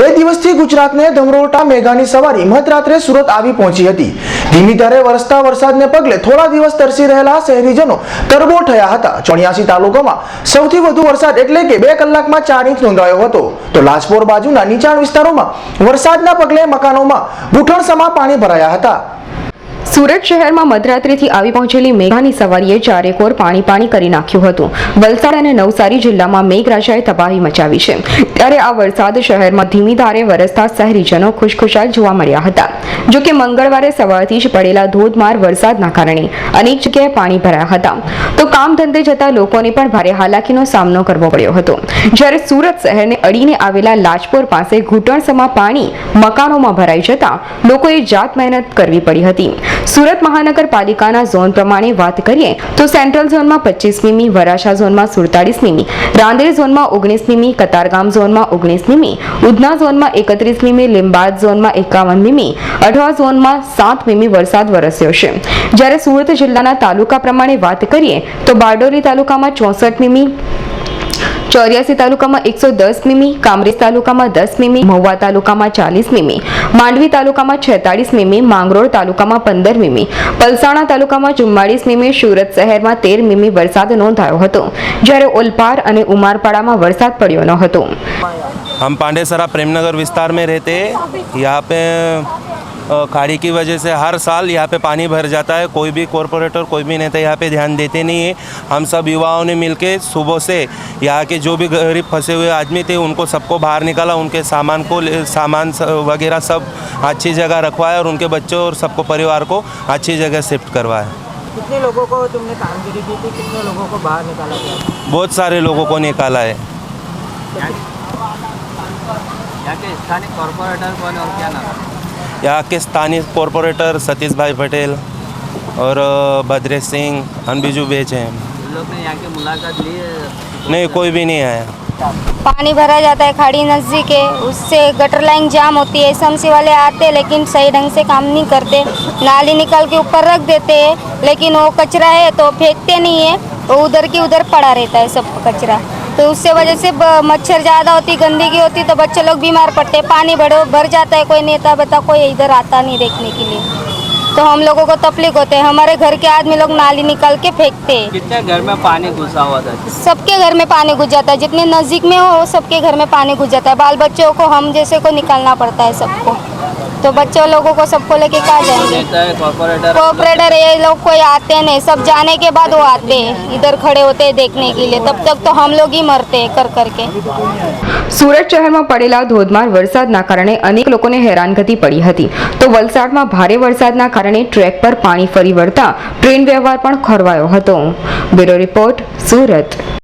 બે દિવસથી ગુજરાતને ધમરોટા મેઘાની સવારી મધરાત્રે સુરત આવી પહોંચી હતી. ધીમી ધારે વરસતા વરસાદને પગલે થોડા દિવસ તરસી રહેલા શહેરીજનો તરબો થયા હતા. ચોર્યાસી તાલુકામાં સૌથી વધુ વરસાદ એટલે કે બે કલાકમાં ચાર ઇંચ નોંધાયો હતો. તો લાજપોર બાજુના નીચાણ વિસ્તારોમાં વરસાદના પગલે મકાનોમાં બુઠણસમાં પાણી ભરાયા હતા. સુરત શહેરમાં મધરાત્રિથી આવી પહોંચેલી મેઘાની સવારીએ ચારેકોર પાણી પાણી કરી નાખ્યું હતું. વલસાડ અને નવસારી જિલ્લામાં મેઘરાજાએ તબાહી મચાવી છે. ત્યારે આ વરસાદ શહેરમાં ધીમી ધારે વરસતા શહેરીજનો ખુશખુશાલ જોવા મળ્યા હતા. જો કે મંગળવારે સવારથી જ પડેલા ધોધમાર વરસાદના કારણે અનેક જગ્યાએ પાણી ભરાયા હતા. તો કામ ધંધે જતા લોકોને પણ ભારે હાલાકીનો સામનો કરવો પડ્યો હતો. જ્યારે સુરત શહેરને અડીને આવેલા લાજપોર પાસે ઘૂંટણસમાં પાણી મકાનોમાં ભરાઈ જતા લોકોએ જાત મહેનત કરવી પડી હતી. સુરત મહાનગરપાલિકાના ઝોન પ્રમાણે વાત કરીએ તો સેન્ટ્રલ ઝોનમાં પચીસ મીમી વરાછા ઝોનમાં સુડતાલીસ મીમી રાંદેર ઝોનમાં ઓગણીસ મીમી કતારગામ ઝોનમાં ઓગણીસ મીમી ઉધના ઝોનમાં એકત્રીસ મીમી લીંબાદ ઝોનમાં એકાવન મીમી અઠવા ઝોનમાં સાત મીમી વરસાદ વરસ્યો છે. જ્યારે સુરત જિલ્લાના તાલુકા પ્રમાણે વાત કરીએ તો બારડોલી તાલુકામાં ચોસઠ મીમી ચોર્યાસી તાલુકામાં એકસો દસ મીમી કામરેજ તાલુકામાં દસ મીમી મહુવા તાલુકામાં ચાલીસ મીમી માંડવી તાલુકામાં છેતાળીસ મીમી માંગરોળ તાલુકામાં પંદર મીમી પલસાણા તાલુકામાં ચુમ્માળીસ મીમી સુરત શહેરમાં તેર મીમી વરસાદ નોંધાયો હતો જ્યારે ઓલપાડ અને ઉમારપાડામાં વરસાદ પડ્યો ન હતો हम पांडेसरा प्रेमनगर विस्तार में रहते हैं यहाँ पे अ, खाड़ी की वजह से हर साल यहाँ पे पानी भर जाता है। कोई भी कॉरपोरेटर कोई भी नेता यहाँ पे ध्यान देते नहीं है। हम सब युवाओं ने मिलके सुबह से यहाँ के जो भी गरीब फंसे हुए आदमी थे उनको सबको बाहर निकाला उनके सामान को सामान वगैरह सब अच्छी जगह रखवाया और उनके बच्चों और सबको परिवार को अच्छी जगह शिफ्ट करवाया। कितने लोगों को तुमने कामगिरी की थी? कितने लोगों को बाहर निकाला गया? बहुत सारे लोगों को निकाला है। यहाँ के स्थानीय कॉरपोरेटर कौन और क्या नाम है? यहाँ के स्थानीय कॉरपोरेटर सतीश भाई पटेल और भद्रेश सिंह, हम बीजू बेच हैं लोग मुलाकात ली है। नहीं, कोई भी नहीं आया। पानी भरा जाता है खाड़ी नज़दीक है उससे गटर लाइन जाम होती है एसएमसी वाले आते हैं, लेकिन सही ढंग से काम नहीं करते। नाली निकाल के ऊपर रख देते हैं, लेकिन वो कचरा है तो फेंकते नहीं है, वो उधर की उधर पड़ा रहता है सब कचरा। तो उससे वजह से मच्छर ज़्यादा होती, गंदगी होती तो बच्चे लोग बीमार पड़ते पानी भर भर जाता है, कोई नेता बता कोई इधर आता नहीं देखने के लिए। तो हम लोगों को तकलीफ होते हैं हमारे घर के आदमी लोग नाली निकाल के फेंकते हैं कितने घर में पानी घुसा हुआ था सबके घर में पानी घुस जाता है जितने नज़दीक में हो वो सबके घर में पानी घुस जाता है बाल बच्चों को हम जैसे को निकालना पड़ता है सबको तो बच्चों लोगों को सबको लेके कहाँ जाएंगे नेता है कॉरपोरेटर कोऑपरेटर ये लोग कोई आते नहीं सब जाने के बाद वो आते हैं इधर खड़े होते हैं देखने के लिए तब तक तो हम लोग ही मरते हैं कर करके સુરત શહેરમાં પડેલા ધોધમાર વરસાદના કારણે અનેક લોકોને હેરાનગતિ પડી હતી તો વલસાડમાં ભારે વરસાદના કારણે ટ્રેક પર પાણી ફરી વળતા ટ્રેન વ્યવહાર પણ ખોરવાયો હતો. Bureau report Surat.